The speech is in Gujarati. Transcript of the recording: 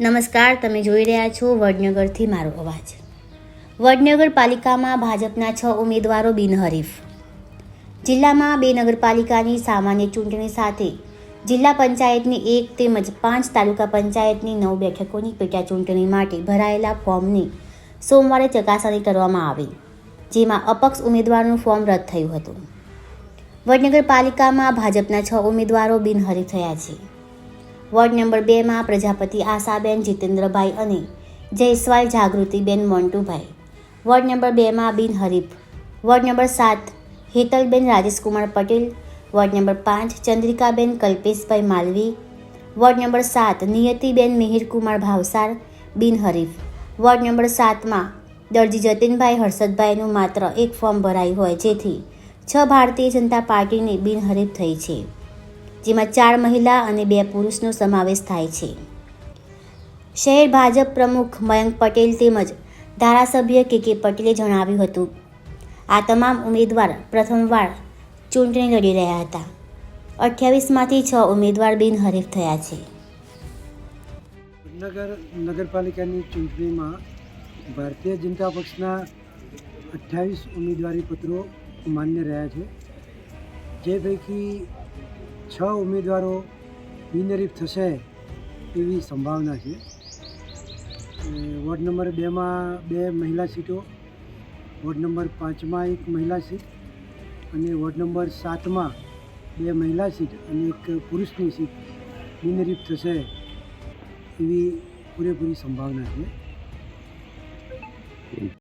નમસ્કાર, તમે જોઈ રહ્યા છો વડનગરથી મારો અવાજ. વડનગર પાલિકામાં ભાજપના છ ઉમેદવારો બિનહરીફ. જિલ્લામાં બે નગરપાલિકાની સામાન્ય ચૂંટણી સાથે જિલ્લા પંચાયતની એક તેમજ પાંચ તાલુકા પંચાયતની નવ બેઠકોની પેટા ચૂંટણી માટે ભરાયેલા ફોર્મની સોમવારે ચકાસણી કરવામાં આવી, જેમાં અપક્ષ ઉમેદવારનું ફોર્મ રદ થયું હતું. વડનગર પાલિકામાં ભાજપના છ ઉમેદવારો બિનહરીફ થયા છે. વોર્ડ નંબર બેમાં પ્રજાપતિ આશાબેન, જીતેન્દ્રભાઈ અને જયસ્વાલ જાગૃતિબેન મોન્ટુભાઈ. વોર્ડ નંબર બેમાં બિનહરીફ વોર્ડ નંબર સાત, હેતલબેન રાજેશકુમાર પટેલ. વોર્ડ નંબર પાંચ, ચંદ્રિકાબેન કલ્પેશભાઈ માલવી. વોર્ડ નંબર સાત, નિયતિબેન મિહિરકુમાર ભાવસાર બિનહરીફ વોર્ડ નંબર સાતમાં, દરજી જતીનભાઈ હર્ષદભાઈનું માત્ર એક ફોર્મ ભરાયું હોય જેથી છ ભારતીય જનતા પાર્ટીની બિનહરીફ થઈ છે. જેમાં ચાર મહિલા અને બે પુરુષનો સમાવેશ થાય છે. શહેર ભાજપ પ્રમુખ મયંક પટેલ તેમજ ધારાસભ્ય કે કે પટેલે જણાવ્યું હતું. આ તમામ ઉમેદવાર પ્રથમવાર ચૂંટણી લડી રહ્યા હતા. અઠ્યાવીસમાંથી છ ઉમેદવાર બિનહરીફ થયા છે. નગર નગરપાલિકાની ચૂંટણીમાં ભારતીય જનતા પક્ષના અઠ્ઠાવીસ ઉમેદવારી પત્રો માન્ય રહ્યા છે. જે પૈકી છ ઉમેદવારો બિનરીફ થશે એવી સંભાવના છે. વોર્ડ નંબર બેમાં બે મહિલા સીટો, વોર્ડ નંબર પાંચમાં એક મહિલા સીટ અને વોર્ડ નંબર સાતમાં બે મહિલા સીટ અને એક પુરુષની સીટ બિનરીફ થશે એવી પૂરેપૂરી સંભાવના છે.